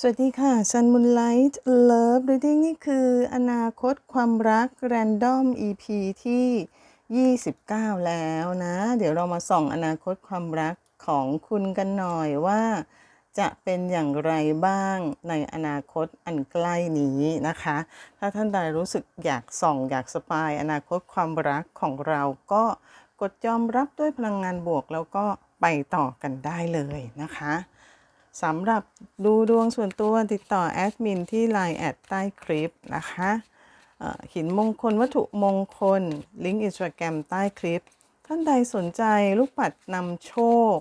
สวัสดีค่ะ Sun Moonlight Love Reading นี่คืออนาคตความรัก Random EP ที่ 29 แล้วนะ เดี๋ยวเรามาส่องอนาคตความรักของคุณกันหน่อยว่า จะเป็นอย่างไรบ้างในอนาคตอันใกล้นี้นะคะ ถ้าท่านใดรู้สึกอยากส่องอยากสปายอนาคตความรักของเราก็กดยอมรับด้วยพลังงานบวกแล้วก็ไปต่อกันได้เลยนะคะ สำหรับดูดวงส่วนตัวติดต่อแอดมินที่ Line แอดใต้คลิปนะคะหินมงคลวัตถุมงคล ลิงก์อินสตาแกรมใต้คลิป ท่านใดสนใจลูกปัดนำโชค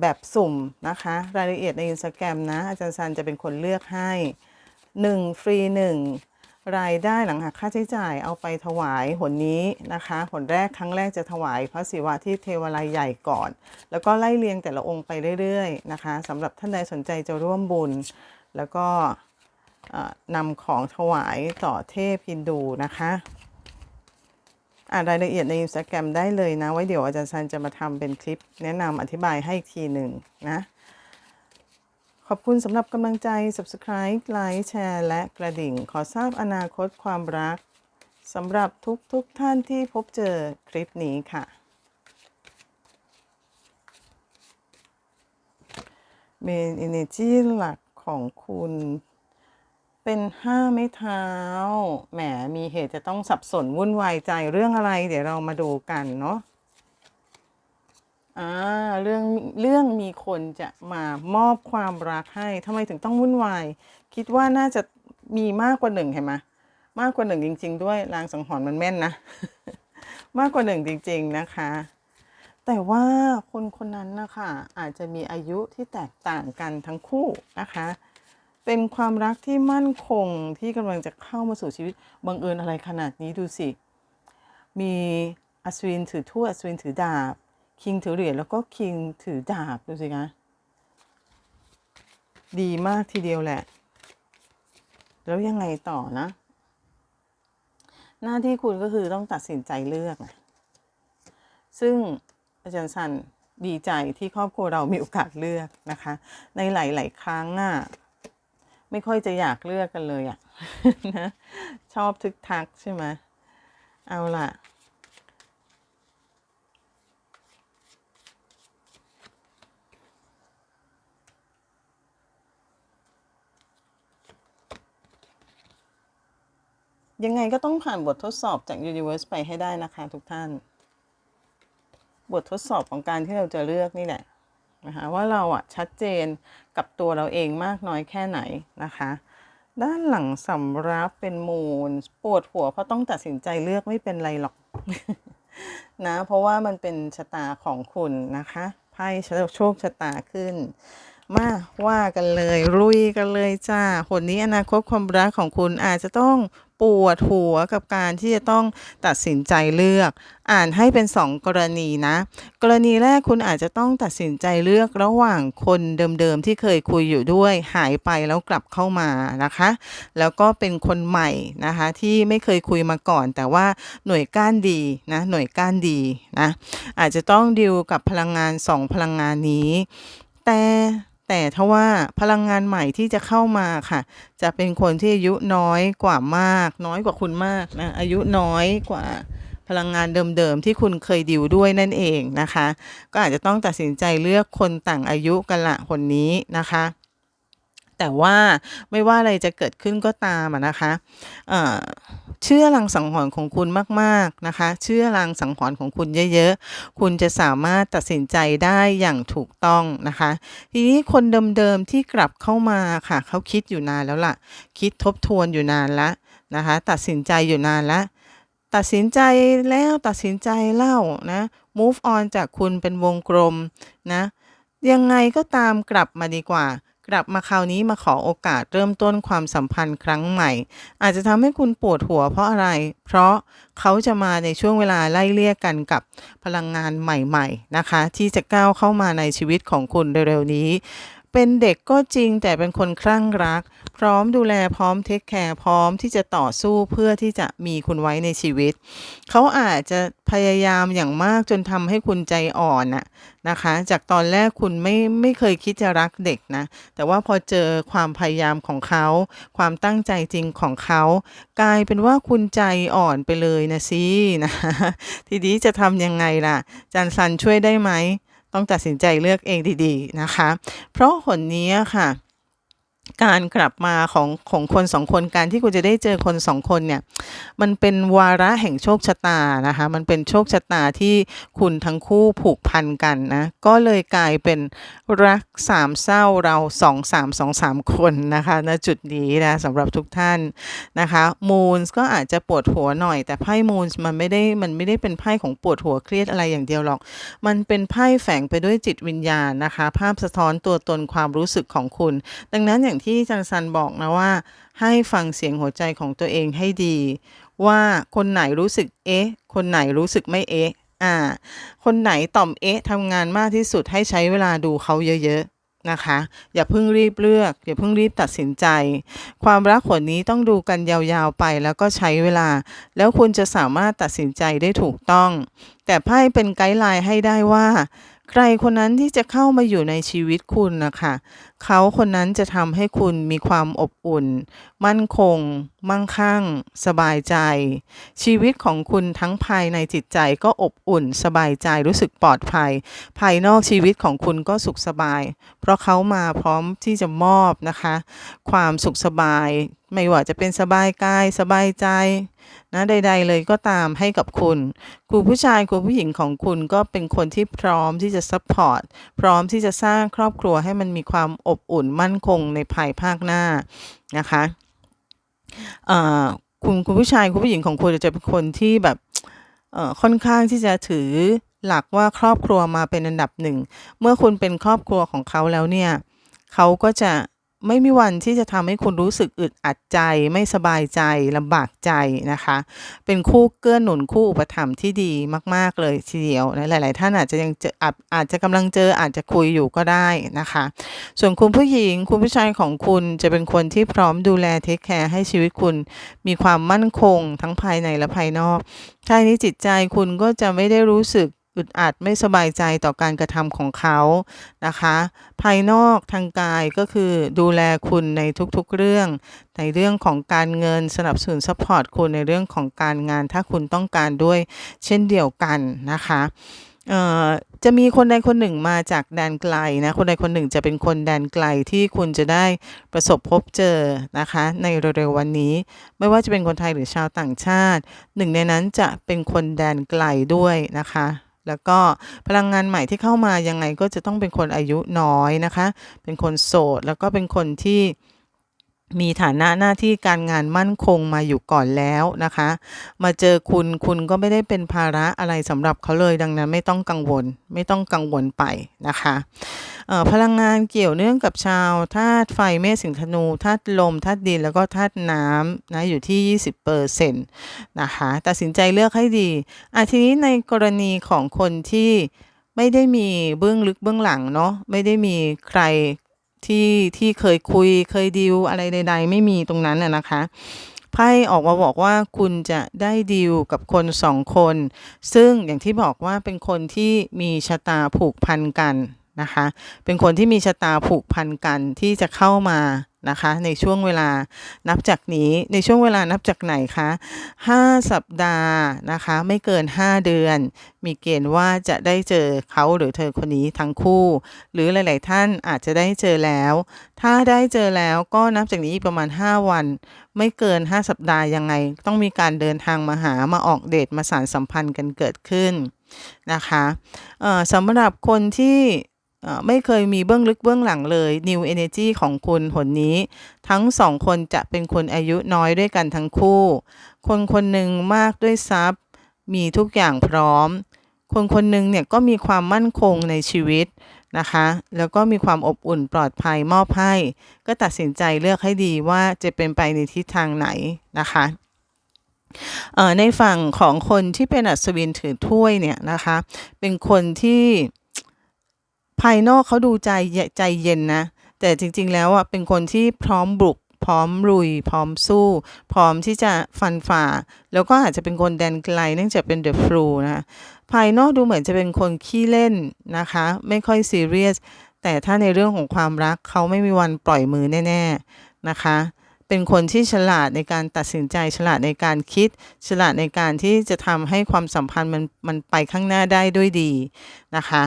แบบสุ่มนะคะ รายละเอียดในอินสตาแกรมนะ อาจารย์ซันจะเป็นคนเลือกให้ 1 ฟรี 1 รายได้หลังหักค่าใช้จ่ายเอาไปถวายหนนี้นะคะหนแรกครั้งแรกจะถวายพระศิวะที่เทวาลัยใหญ่ก่อน แล้วก็ไล่เรียงแต่ละองค์ไปเรื่อยๆนะคะสำหรับท่านใดสนใจจะร่วมบุญ แล้วก็นำของถวายต่อเทพฮินดูนะคะอ่านรายละเอียดในอินสตาแกรมได้เลยนะ ไว้เดี๋ยวอาจารย์ซันจะมาทำเป็นคลิป แนะนำอธิบายให้อีกทีหนึ่งนะ ขอบคุณสำหรับกำลังใจ Subscribe ไลค์แชร์ และกระดิ่ง ขอทราบอนาคตความรักสำหรับทุกทุกๆท่านที่พบเจอคลิปนี้ค่ะ เมน Energy หลักของคุณเป็นห้าไม้เท้า แหม มีเหตุจะต้องสับสนวุ่นวายใจเรื่องอะไร เดี๋ยวเรามาดูกันเนาะ อ่าเรื่องเรื่องมีคนจะมามอบความรักให้ทำไมถึงต้องวุ่นวาย คิดว่าน่าจะมีมากกว่าหนึ่งเห็นไหมมากกว่าหนึ่งจริง ๆ ด้วยลางสังหรณ์มันแม่นนะ มากกว่าหนึ่งจริง ๆนะคะ แต่ว่าคนคนนั้นนะคะอาจจะมีอายุที่แตกต่างกันทั้งคู่นะคะ เป็นความรักที่มั่นคงที่กำลังจะเข้ามาสู่ชีวิตบังเอิญอะไรขนาดนี้ดูสิ มีอัศวินถือถ้วยอัศวินถือดาบ คิงถือเหรียญแล้วก็คิงถือดาบดูสิคะดีมากทีเดียวแหละ แล้วยังไงต่อนะ หน้าที่คุณก็คือต้องตัดสินใจเลือกนะซึ่งอาจารย์สันดีใจที่ครอบครัวเรามีโอกาสเลือกนะคะ ในหลาย ๆ ครั้งอะไม่ค่อยจะอยากเลือกกันเลยอะนะชอบทึกทักใช่ไหมเอาล่ะ ยังไงก็ต้องผ่านบททดสอบจาก Universe ไปให้ได้นะคะทุกท่าน บททดสอบของการที่เราจะเลือกนี่แหละนะคะว่าเราอะชัดเจนกับตัวเราเองมากน้อยแค่ไหนนะคะ ด้านหลังสำรับเป็นมูลปวดหัวเพราะต้องตัดสินใจเลือกไม่เป็นไรหรอกนะเพราะว่ามันเป็นชะตาของคุณนะคะไพ่โชคชะตาขึ้น มาว่ากันเลยลุยกันเลยจ้าคนนี้อนาคตความรักของคุณอาจจะต้อง ปวดหัวกับการที่จะต้องตัดสินใจเลือก อ่านให้เป็นสองกรณีนะ กรณีแรกคุณอาจจะต้องตัดสินใจเลือกระหว่างคนเดิมๆที่เคยคุยอยู่ด้วย หายไปแล้วกลับเข้ามานะคะ แล้วก็เป็นคนใหม่นะคะที่ไม่เคยคุยมาก่อน แต่ว่าหน่วยก้านดีนะหน่วยก้านดีนะอาจจะต้องดิวกับพลังงานสองพลังงานนี้ แต่ แต่ถ้าว่าพลังงานใหม่ที่จะเข้ามาค่ะ จะเป็นคนที่อายุน้อยกว่ามาก น้อยกว่าคุณมากนะอายุน้อยกว่าพลังงานเดิมๆที่คุณเคยดิวด้วยนั่นเองนะคะ ก็อาจจะต้องตัดสินใจเลือกคนต่างอายุกันละคนนี้นะคะ แต่ว่าไม่ว่าอะไรจะเกิดขึ้นก็ตามนะคะเอ่อเชื่อลังสังหรณ์ของคุณมากๆนะคะ เชื่อลังสังหรณ์ของคุณเยอะๆ คุณจะสามารถตัดสินใจได้อย่างถูกต้องนะคะ ทีนี้คนเดิมๆที่กลับเข้ามาค่ะ เขาคิดอยู่นานแล้วล่ะ คิดทบทวนอยู่นานละนะคะ ตัดสินใจอยู่นานละตัดสินใจแล้วตัดสินใจเล่านะ move on จากคุณเป็นวงกลมนะ ยังไงก็ตามกลับมาดีกว่า กลับมาคราวนี้มาขอโอกาสเริ่มต้นความสัมพันธ์ครั้งใหม่ อาจจะทำให้คุณปวดหัวเพราะอะไร เพราะเขาจะมาในช่วงเวลาไล่เลี่ยกันกับพลังงานใหม่ ๆ นะคะ ที่จะก้าวเข้ามาในชีวิตของคุณเร็วๆนี้ เป็นเด็กก็จริงแต่เป็นคนคลั่งรัก พร้อมดูแลพร้อมเทคแคร์พร้อมที่จะต่อสู้เพื่อที่จะมีคุณไว้ในชีวิต เขาอาจจะพยายามอย่างมากจนทำให้คุณใจอ่อนน่ะนะคะ จากตอนแรกคุณไม่ไม่เคยคิดจะรักเด็กนะ แต่ว่าพอเจอความพยายามของเขา ความตั้งใจจริงของเขา กลายเป็นว่าคุณใจอ่อนไปเลยนะสินะทีนี้จะทำยังไงล่ะจันซันช่วยได้ไหม ต้องตัดสินใจเลือกเองดีๆนะคะ เพราะหนนี้ค่ะ การกลับมาของของคนสองคนการที่คุณจะได้เจอคนสองคนเนี่ยมันเป็นวาระแห่งโชคชะตานะคะมันเป็นโชคชะตาที่คุณทั้งคู่ผูกพันกันนะก็เลยกลายเป็นรักสามเศร้าเราสองสามสองสามคนนะคะณจุดนี้นะสำหรับทุกท่านนะคะมูนก็อาจจะปวดหัวหน่อย แต่ไพ่มูนมันไม่ได้มันไม่ได้เป็นไพ่ของปวดหัวเครียดอะไรอย่างเดียวหรอก มันเป็นไพ่แฝงไปด้วยจิตวิญญาณนะคะ ภาพสะท้อนตัวตนความรู้สึกของคุณ ดังนั้นอย่างที่ที่จันซันบอกนะว่า ให้ฟังเสียงหัวใจของตัวเองให้ดี ว่าคนไหนรู้สึกเอ๊ะ คนไหนรู้สึกไม่เอ๊ะอ่า คนไหนต่อมเอ๊ะทำงานมากที่สุดให้ใช้เวลาดูเขาเยอะๆนะคะ อย่าเพิ่งรีบเลือก อย่าเพิ่งรีบตัดสินใจ ความรักผลนี้ต้องดูกันยาวๆไปแล้วก็ใช้เวลา แล้วคุณจะสามารถตัดสินใจได้ถูกต้อง แต่ไพ่เป็นไกด์ไลน์ให้ได้ว่า ใครคนนั้นที่จะเข้ามาอยู่ในชีวิตคุณนะคะเขาคนนั้นจะทำให้คุณมีความอบอุ่น มั่นคง มั่งคั่ง สบายใจ ชีวิตของคุณทั้งภายในจิตใจก็อบอุ่น สบายใจรู้สึกปลอดภัย ภายนอกชีวิตของคุณก็สุขสบาย เพราะเขามาพร้อมที่จะมอบนะคะ ความสุขสบาย ไม่ว่าจะเป็นสบายกายสบายใจ นะใด ๆ เลยก็ตามให้กับคุณ ครูผู้ชายครูผู้หญิงของคุณก็เป็นคนที่พร้อมที่จะซัพพอร์ตพร้อมที่จะสร้างครอบครัวให้มันมีความอบอุ่นมั่นคงในภายภาคหน้านะคะเอ่อคุณคุณผู้ชายคุณผู้หญิงของคุณจะเป็นคนที่แบบเอ่อค่อนข้างที่จะถือหลักว่าครอบครัวมาเป็นอันดับหนึ่ง เมื่อคุณเป็นครอบครัวของเขาแล้วเนี่ยเขาก็จะ ไม่มีวันที่จะทำให้คุณรู้สึกอึดอัดใจ ไม่สบายใจลำบากใจนะคะ เป็นคู่เกื้อหนุนคู่อุปถัมภ์ที่ดีมาก ๆ เลยทีเดียวนะหลาย ๆ ท่านอาจจะยังเจออาจอาจจะกำลังเจออาจจะคุยอยู่ก็ได้นะคะ ส่วนคุณผู้หญิงคุณผู้ชายของคุณจะเป็นคนที่พร้อมดูแลเทคแคร์ให้ชีวิตคุณมีความมั่นคงทั้งภายในและภายนอกท้ายนี้จิตใจคุณก็จะไม่ได้รู้สึก อึดอัดไม่สบายใจต่อการกระทำของเขานะคะ ภายนอกทางกายก็คือดูแลคุณในทุกๆเรื่อง ในเรื่องของการเงินสนับสนุนซัพพอร์ตคุณในเรื่องของการงานถ้าคุณต้องการด้วยเช่นเดียวกันนะคะเอ่อจะมีคนใดคนหนึ่งมาจากแดนไกลนะคนใดคนหนึ่งจะเป็นคนแดนไกลที่คุณจะได้ประสบพบเจอนะคะ ในเร็วๆวันนี้ ไม่ว่าจะเป็นคนไทยหรือชาวต่างชาติ หนึ่งในนั้นจะเป็นคนแดนไกลด้วยนะคะ แล้วก็พลังงานใหม่ที่เข้ามายังไงก็จะต้องเป็นคนอายุน้อยนะคะ เป็นคนโสด แล้วก็เป็นคนที่มีฐานะหน้าที่การงานมั่นคงมาอยู่ก่อนแล้วนะคะ มาเจอคุณคุณก็ไม่ได้เป็นภาระอะไรสำหรับเขาเลยดังนั้นไม่ต้องกังวล ไม่ต้องกังวลไปนะคะ พลังงานเกี่ยวเนื่องกับชาวธาตุไฟเมษสิงห์ธนูธาตุลมธาตุดินแล้วก็ธาตุน้ำนะอยู่ที่ 20เปอร์เซ็นต์นะคะตัดสินใจเลือกให้ดีอะทีนี้ในกรณีของคนที่ไม่ได้มีเบื้องลึกเบื้องหลังเนาะไม่ได้มีใครที่ที่เคยคุยเคยดีลอะไรใด ๆ ไม่มีตรงนั้นน่ะนะคะไพ่ออกมาบอกว่าคุณจะได้ดีลกับคนสองคน ซึ่งอย่างที่บอกว่าเป็นคนที่มีชะตาผูกพันกัน นะคะ เป็นคนที่มีชะตาผูกพันกันที่จะเข้ามานะคะ ในช่วงเวลานับจากนี้ในช่วงเวลานับจากไหนคะ5 สัปดาห์นะคะ ไม่เกิน 5 เดือน มีเกณฑ์ว่าจะได้เจอเขาหรือเธอคนนี้ทั้งคู่ หรือหลาย ๆ ท่านอาจจะได้เจอแล้ว ถ้าได้เจอแล้วก็นับจากนี้ประมาณ 5 วัน ไม่เกิน 5 สัปดาห์ยังไง ต้องมีการเดินทางมาหามาออกเดทมาสารสัมพันธ์กันเกิดขึ้นนะคะสำหรับคนที่ ไม่เคยมีเบื้องลึกเบื้องหลังเลย New Energy ของคุณหนนี้ ทั้งสองคนจะเป็นคนอายุน้อยด้วยกันทั้งคู่ คนคนหนึ่งมากด้วยทรัพย์ มีทุกอย่างพร้อม คนคนหนึ่งเนี่ยก็มีความมั่นคงในชีวิตนะคะ แล้วก็มีความอบอุ่นปลอดภัยมอบให้ ก็ตัดสินใจเลือกให้ดีว่าจะเป็นไปในทิศทางไหนนะคะในฝั่งของคนที่เป็นอัศวินถือถ้วยเนี่ยนะคะ เป็นคนที่ ภายนอกเขาดูใจใจเย็นนะ แต่จริงๆแล้วอะเป็นคนที่พร้อมบุก พร้อมลุย พร้อมสู้ พร้อมที่จะฟันฝ่า แล้วก็อาจจะเป็นคนแดนไกลเนื่องจากเป็นเดอะฟลูนะภายนอกดูเหมือนจะเป็นคนขี้เล่นนะคะ ไม่ค่อยซีเรียสแต่ถ้าในเรื่องของความรักเขาไม่มีวันปล่อยมือแน่ ๆนะคะ เป็นคนที่ฉลาดในการตัดสินใจฉลาดในการคิด ฉลาดในการที่จะทำให้ความสัมพันธ์มันมันไปข้างหน้าได้ด้วยดีนะคะ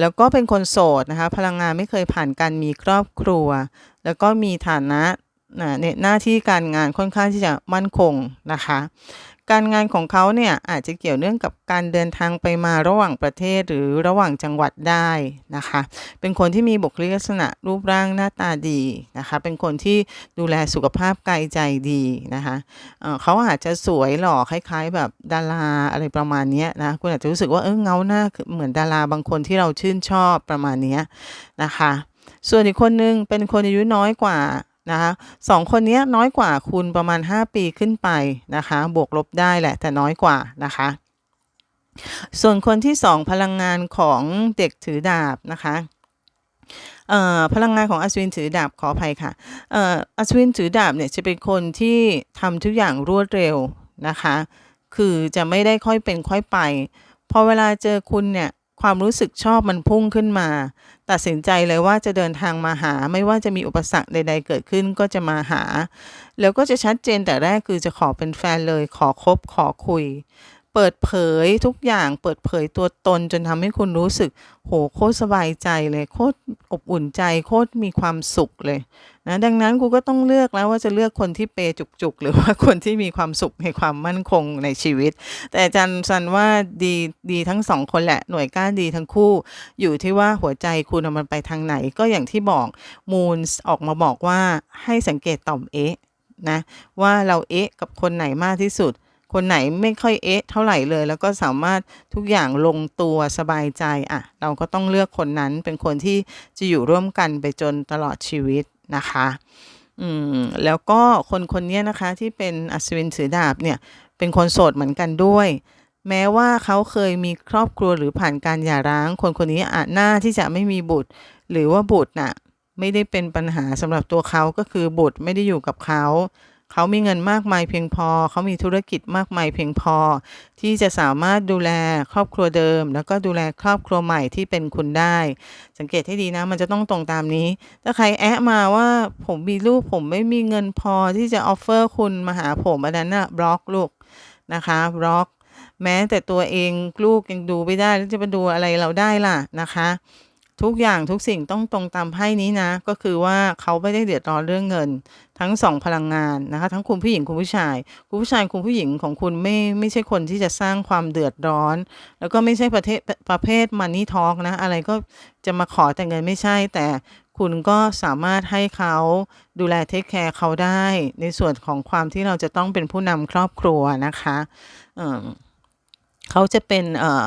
แล้วก็เป็นคนโสดนะคะ พลังงานไม่เคยผ่านการมีครอบครัว แล้วก็มีฐานะในหน้าที่การงานค่อนข้างที่จะมั่นคงนะคะ การงานของเขาเนี่ยอาจจะเกี่ยวเนื่องกับการเดินทางไปมาระหว่างประเทศหรือระหว่างจังหวัดได้นะคะ เป็นคนที่มีบุคลิกลักษณะรูปร่างหน้าตาดีนะคะ เป็นคนที่ดูแลสุขภาพกายใจดีนะคะเเขาอาจจะสวยหล่อคล้ายๆ แบบดาราอะไรประมาณนี้นะคุณอาจจะรู้สึกว่าเออเงาหน้าเหมือนดาราบางคนที่เราชื่นชอบประมาณนี้นะคะ ส่วนอีกคนนึงเป็นคนอายุน้อยกว่า นะคะสองคนนี้น้อยกว่าคุณประมาณ 5 ปีขึ้นไปนะคะ บวกลบได้แหละแต่น้อยกว่านะคะ ส่วนคนที่สองพลังงานของเด็กถือดาบนะคะพลังงานของอัศวินถือดาบขออภัยค่ะอัศวินถือดาบเนี่ยจะเป็นคนที่ทำทุกอย่างรวดเร็วนะคะ คือจะไม่ได้ค่อยเป็นค่อยไป พอเวลาเจอคุณเนี่ย ความรู้สึกชอบมันพุ่งขึ้นมา ตัดสินใจเลยว่าจะเดินทางมาหาไม่ว่าจะมีอุปสรรคใด ๆ เกิดขึ้นก็จะมาหา แล้วก็จะชัดเจนแต่แรกคือจะขอเป็นแฟนเลยขอคบขอคุย เปิดเผยทุกอย่างเปิดเผยตัวตนจนทำให้คุณรู้สึก โหโคตรสบายใจเลยโคตร อบอุ่นใจโคตรมีความสุขเลยนะดังนั้นกูก็ต้องเลือกแล้วว่าจะเลือกคนที่เปย์จุกๆ หรือว่าคนที่มีความสุขในความมั่นคงในชีวิต แต่อาจารย์ซันว่าดีดีทั้งสองคนแหละหน่วยก้านดีทั้งคู่ อยู่ที่ว่าหัวใจคุณมันไปทางไหนก็อย่างที่บอกมูนออกมาบอกว่าให้สังเกตต่อมเอ๊ะนะว่าเราเอ๊ะกับคนไหนมากที่สุด คนไหนไม่ค่อยเอ๊ะเท่าไหร่เลย แล้วก็สามารถทุกอย่างลงตัวสบายใจอะ เราก็ต้องเลือกคนนั้นเป็นคนที่จะอยู่ร่วมกันไปจนตลอดชีวิตนะคะอืมแล้วก็คนคนนี้นะคะที่เป็นอัศวินถือดาบเนี่ยเป็นคนโสดเหมือนกันด้วย แม้ว่าเขาเคยมีครอบครัวหรือผ่านการหย่าร้าง คนคนนี้อาจหน้าที่จะไม่มีบุตร หรือว่าบุตรน่ะไม่ได้เป็นปัญหาสำหรับตัวเขาก็คือบุตรไม่ได้อยู่กับเขา เขามีเงินมากมายเพียงพอ เขามีธุรกิจมากมายเพียงพอ ที่จะสามารถดูแลครอบครัวเดิม แล้วก็ดูแลครอบครัวใหม่ที่เป็นคุณได้ สังเกตให้ดีนะ มันจะต้องตรงตามนี้ ถ้าใครแอะมาว่าผมมีลูกผมไม่มีเงินพอที่จะออฟเฟอร์คุณมาหาผมอันนั้นนะบล็อกลูกนะคะบล็อก แม้แต่ตัวเองลูกยังดูไม่ได้แล้วจะมาดูอะไรเราได้ล่ะนะคะ ทุกอย่างทุกสิ่งต้องตรงตามไพ่นี้นะ ก็คือว่าเขาไม่ได้เดือดร้อนเรื่องเงิน ทั้งสองพลังงานนะคะ ทั้งคุณผู้หญิงคุณผู้ชาย คุณผู้ชายคุณผู้หญิงของคุณไม่ไม่ใช่คนที่จะสร้างความเดือดร้อน แล้วก็ไม่ใช่ประเทศประเภทมันนี่ทอกนะ อะไรก็จะมาขอแต่เงินไม่ใช่ แต่คุณก็สามารถให้เขาดูแลเทคแคร์เขาได้ ในส่วนของความที่เราจะต้องเป็นผู้นำครอบครัวนะคะ เเขาจะเป็นเอ่อ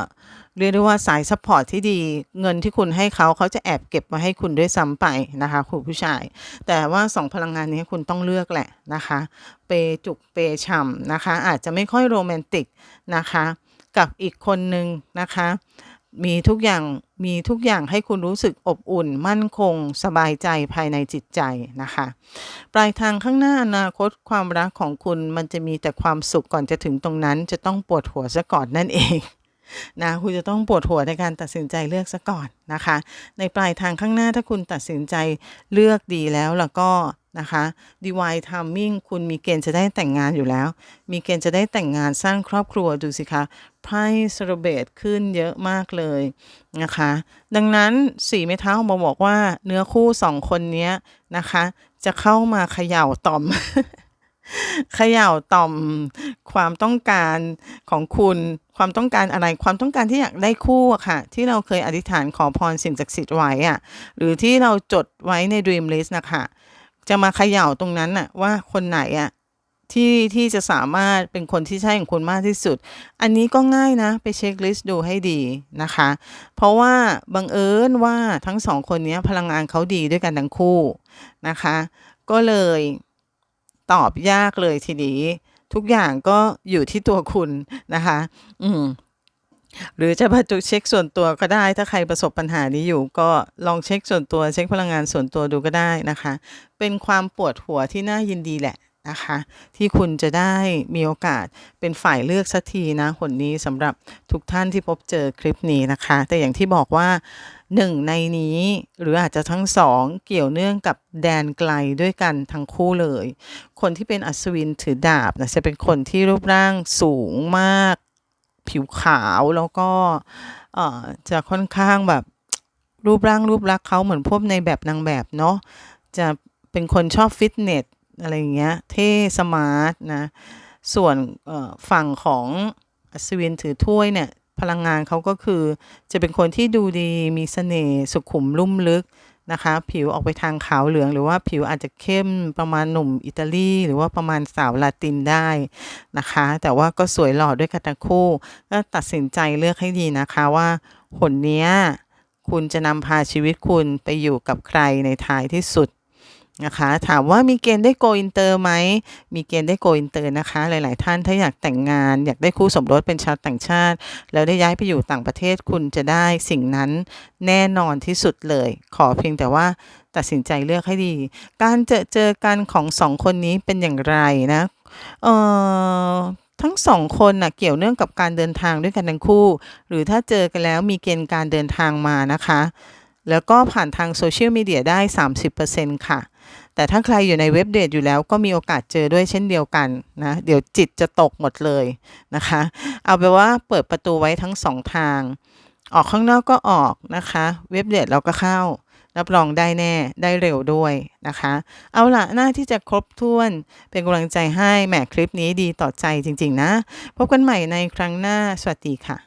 เรียกได้ว่าสายซัพพอร์ตที่ดี เงินที่คุณให้เขาเขาจะแอบเก็บมาให้คุณด้วยซ้ำไปนะคะคุณผู้ชาย แต่ว่าสองพลังงานนี้คุณต้องเลือกแหละนะคะ เปจุกเปย์ฉ่ำนะคะ อาจจะไม่ค่อยโรแมนติกนะคะ กับอีกคนหนึ่งนะคะมีทุกอย่างมีทุกอย่างให้คุณรู้สึกอบอุ่น มั่นคง สบายใจภายในจิตใจนะคะ ปลายทางข้างหน้าอนาคตความรักของคุณมันจะมีแต่ความสุขก่อนจะถึงตรงนั้น จะต้องปวดหัวซะก่อนนั่นเอง นะคุณจะต้องปวดหัวในการตัดสินใจเลือกซะก่อนนะคะ ในปลายทางข้างหน้าถ้าคุณตัดสินใจเลือกดีแล้วแล้วก็นะคะ divine timing คุณมีเกณฑ์จะได้แต่งงานอยู่แล้ว มีเกณฑ์จะได้แต่งงานสร้างครอบครัวดูสิคะไพ่สโรเบตขึ้นเยอะมากเลยนะคะ ดังนั้นสี่ไม้เท้ามาบอกว่าเนื้อคู่สองคนนี้นะคะ จะเข้ามาเขย่าต่อม เขย่าต่อมความต้องการของคุณความต้องการอะไรความต้องการที่อยากได้คู่อะค่ะ ที่เราเคยอธิษฐานขอพรสิ่งศักดิ์สิทธิ์ไว้อะหรือที่เราจดไว้ใน Dream List นะคะจะมาเขย่าตรงนั้นน่ะว่าคนไหนอะที่ที่จะสามารถเป็นคนที่ใช่ของคุณมากที่สุด อันนี้ก็ง่ายนะ ไปเช็คลิสต์ดูให้ดีนะคะ เพราะว่าบังเอิญว่าทั้งสองคนนี้พลังงานเขาดีด้วยกันทั้งคู่นะคะ ก็เลย ตอบยากเลยทีนี้ ทุกอย่างก็อยู่ที่ตัวคุณนะคะ อืมหรือจะมาจุเช็คส่วนตัวก็ได้ ถ้าใครประสบปัญหานี้อยู่ ก็ลองเช็คส่วนตัวเช็คพลังงานส่วนตัวดูก็ได้นะคะ เป็นความปวดหัวที่น่ายินดีแหละนะคะ ที่คุณจะได้มีโอกาสเป็นฝ่ายเลือกสักทีนะคนนี้สำหรับทุกท่านที่พบเจอคลิปนี้นะคะ แต่อย่างที่บอกว่า หนึ่งในนี้ หรืออาจจะทั้งสองเกี่ยวเนื่องกับแดนไกลด้วยกันทั้งคู่เลย คนที่เป็นอัศวินถือดาบนะจะเป็นคนที่รูปร่างสูงมาก ผิวขาวแล้วก็จะค่อนข้างแบบรูปร่างรูปลักษ์เขาเหมือนพวกในแบบนางแบบเนาะจะเป็นคนชอบฟิตเนสอะไรอย่างเงี้ยเท่สมาร์ทนะส่วนฝั่งของอัศวินถือถ้วยเนี่ย พลังงานเขาก็คือ จะเป็นคนที่ดูดีมีเสน่ห์สุขุมลุ่มลึกนะคะ ผิวออกไปทางขาวเหลือง หรือว่าผิวอาจจะเข้มประมาณหนุ่มอิตาลี หรือว่าประมาณสาวลาตินได้นะคะ แต่ว่าก็สวยหล่อด้วยกันทั้งคู่ ก็ตัดสินใจเลือกให้ดีนะคะว่าหนเนี้ยคุณจะนำพาชีวิตคุณไปอยู่กับใครในท้ายที่สุด นะคะถามว่ามีเกณฑ์ได้โกอินเตอร์ไหมมีเกณฑ์ได้โกอินเตอร์นะคะ หลาย ๆ ท่านถ้าอยากแต่งงาน อยากได้คู่สมรสเป็นชาวต่างชาติ แล้วได้ย้ายไปอยู่ต่างประเทศคุณจะได้สิ่งนั้นแน่นอนที่สุดเลย ขอเพียงแต่ว่าตัดสินใจเลือกให้ดี การเจอเจอกันของสองคนนี้เป็นอย่างไรนะเอ่อทั้งสองคนน่ะเกี่ยวเนื่องกับการเดินทางด้วยกันทั้งคู่ หรือถ้าเจอกันแล้วมีเกณฑ์การเดินทางมานะคะ แล้วก็ผ่านทางโซเชียลมีเดียได้ 30%ค่ะ แต่ถ้าใครอยู่ในเว็บเดทอยู่แล้วก็มีโอกาสเจอด้วยเช่นเดียวกันนะ เดี๋ยวจิตจะตกหมดเลยนะคะ เอาไปนว่าเปิดประตูไว้ทั้งสองทาง ออกข้างนอกก็ออกนะคะ เว็บเดทเราก็เข้า รับรองได้แน่ได้เร็วด้วยนะคะ เอาละหน้าที่จะครบถ้วนเป็นกำลังใจให้แหมคลิปนี้ดีต่อใจจริง ๆ นะ พบกันใหม่ในครั้งหน้าสวัสดีค่ะ